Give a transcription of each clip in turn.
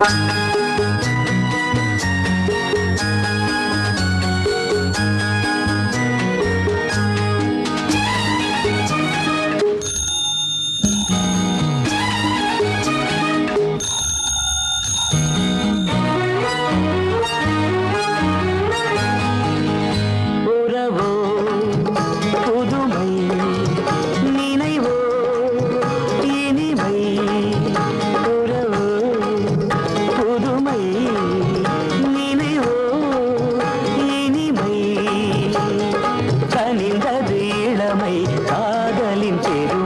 you నినివో ఇనిమై కనిందీళమై కాదలించేరు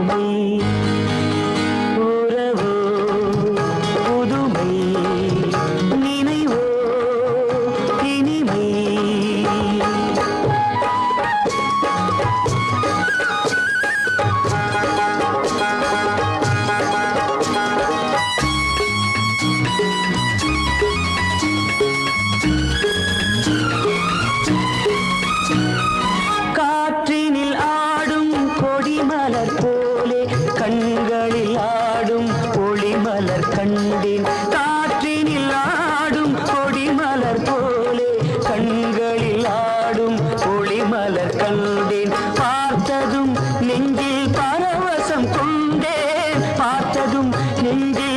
பார்த்ததும்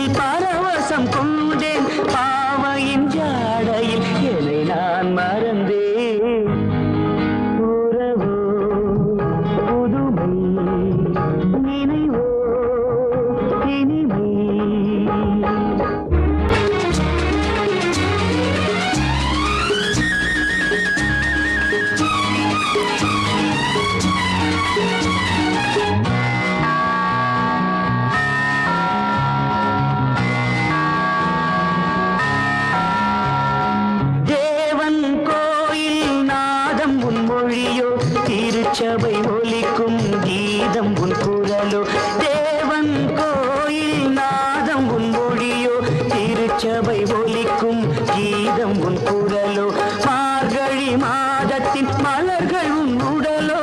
திருச்சபை ஒலிக்கும் கீதம் உன் குரலோ. தேவன் கோயில் நாதம் உன் மொழியோ. திருச்சபை ஒலிக்கும் கீதம் உன் குரலோ. மார்கழி மாதத்தின் மலர்கள் உன் உடலோ.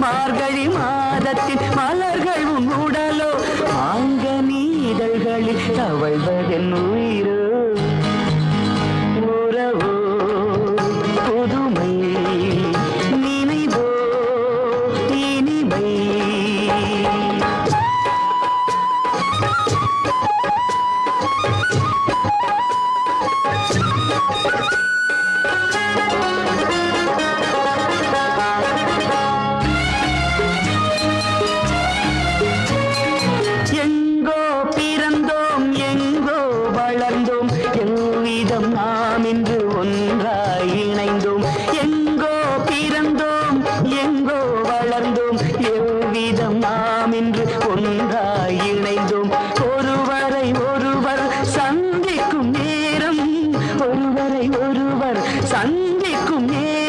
மார்கழி மாதத்தின் மலர்கள் உன் உடலோ. ஆங்க நீதழ்களில் தவழ்வதென் உயிரோ. ஒன்றாய் இணைந்தோம் எங்கோ பிறந்தோம் எங்கோ வளர்ந்தோம். எவ்விதம் நாம் இன்று ஒன்றாய் இணைந்தோம் ஒருவரை ஒருவர் சந்திக்கும் நேரம் ஒருவரை ஒருவர் சந்திக்கும் நேரம்.